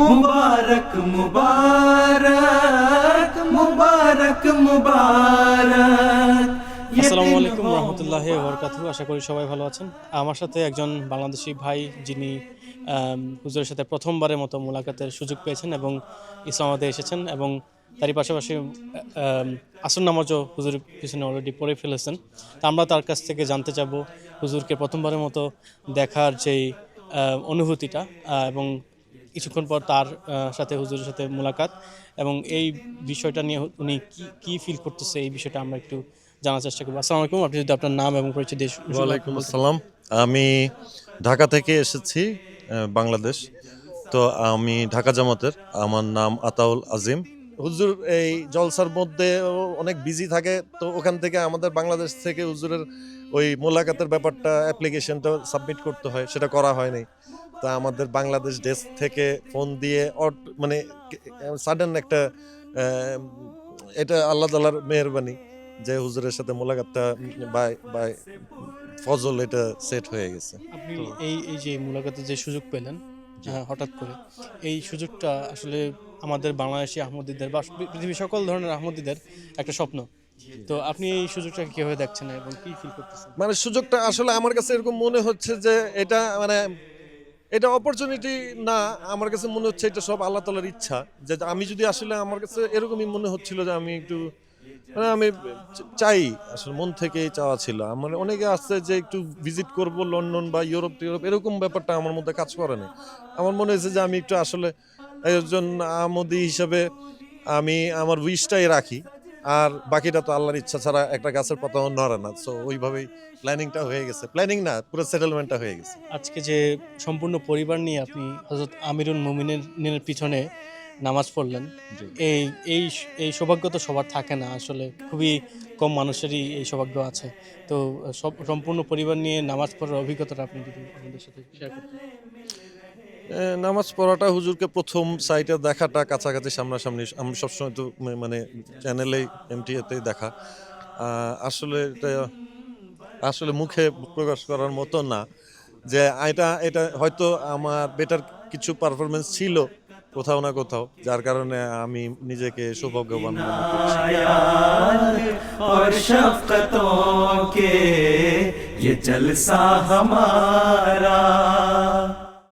মুবারক মুবারক মুবারক মুবারক আসসালামু আলাইকুম রহমতুল্লাহ বরকাতু আশা করি সবাই ভালো আছেন। আমার সাথে একজন বাংলাদেশি ভাই যিনি হুজুরের সাথে প্রথমবারের মতো মোলাকাতের সুযোগ পেয়েছেন এবং ইসলামাবাদে এসেছেন এবং তারই পাশাপাশি আসর নামাজও হুজুর পিছনে অলরেডি পড়ে ফেলেছেন। তা আমরা তার কাছ থেকে জানতে চাবো হুজুরকে প্রথমবারের মতো দেখার যেই অনুভূতিটা এবং কিছুক্ষণ পর তার সাথে হুজুরের সাথে মোলাকাত এবং এই বিষয়টা নিয়ে উনি কি, কী ফিল করতেছে এই বিষয়টা আমরা একটু জানার চেষ্টা করব। আসসালামু আলাইকুম, আপনি যদি আপনার নাম এবং পরিচয় দেশ ওয়ালাইকুম আসসালাম। আমি ঢাকা থেকে এসেছি বাংলাদেশ। তো আমি ঢাকা জামাতের। আমার নাম আতাউল আজিম। হুজুর এই জলসার মধ্যে অনেক বিজি থাকে, তো ওখান থেকে আমাদের বাংলাদেশ থেকে হুজুরের ওই মোলাকাতের ব্যাপারটা অ্যাপ্লিকেশনটা সাবমিট করতে হয়, সেটা করা হয়নি। তা আমাদের বাংলাদেশ ডেস্ক থেকে ফোন দিয়ে অট- মানে সাডেন একটা এটা আল্লাহ তালার মেহরবানি যে হুজুরের সাথে মোলাকাতটা বাই বাই ফজল এটা সেট হয়ে গেছে। আপনি এই এই যে মোলাকাতের যে সুযোগ পেলেন হঠাৎ করে এই সুযোগটা আসলে আমাদের বাংলাদেশি আহমদীদের বা পৃথিবীর সকল ধরনের আহমদীদের একটা স্বপ্ন। তো আপনি এই সুযোগটা কীভাবে দেখছেন এবং কি ফিল করতেছেন? মানে সুযোগটা আসলে আমার কাছে এরকম মনে হচ্ছে যে এটা মানে এটা অপরচুনিটি না, আমার কাছে মনে হচ্ছে এটা সব আল্লাহ তালার ইচ্ছা। যে আমি যদি আসলে আমার কাছে এরকমই মনে হচ্ছিল যে আমি একটু মানে আমি চাই, আসলে মন থেকেই চাওয়া ছিল। আমার অনেকে আসছে যে একটু ভিজিট করব লন্ডন বা ইউরোপ ইউরোপ এরকম ব্যাপারটা আমার মধ্যে কাজ করে না। আমার মনে হয়েছে যে আমি একটু আসলে একজন আমদি হিসাবে আমি আমার উইশটাই রাখি। আর বাকিটা তো আল্লাহর ইচ্ছা ছাড়া একটা গাছের পাতাও নড়ে না। সো ওইভাবেই প্ল্যানিংটা হয়ে গেছে। প্ল্যানিং না, পুরো সেটেলমেন্টটা হয়ে গেছে। আজকে যে সম্পূর্ণ পরিবার নিয়ে আপনি হজরত আমিরুল মুমিনের পিছনে নামাজ পড়লেন। এই এই এই সৌভাগ্য তো সবার থাকে না আসলে খুবই কম মানুষেরই এই সৌভাগ্য আছে। তো সব সম্পূর্ণ পরিবার নিয়ে নামাজ পড়ার অভিজ্ঞতাটা আপনি যদি আমাদের সাথে শেয়ার করতেন। নামাজ পড়াটা হুজুরকে প্রথম সাইটে দেখাটা কাছাকাছি সামনাসামনি আমি সবসময় তো মানে চ্যানেলেই এমটিএতেই দেখা। আসলে এটা আসলে মুখে প্রকাশ করার মতো না যে এটা এটা হয়তো আমার বেটার কিছু পারফরমেন্স ছিল কোথাও না কোথাও যার কারণে আমি নিজেকে সৌভাগ্যবান মনে করছি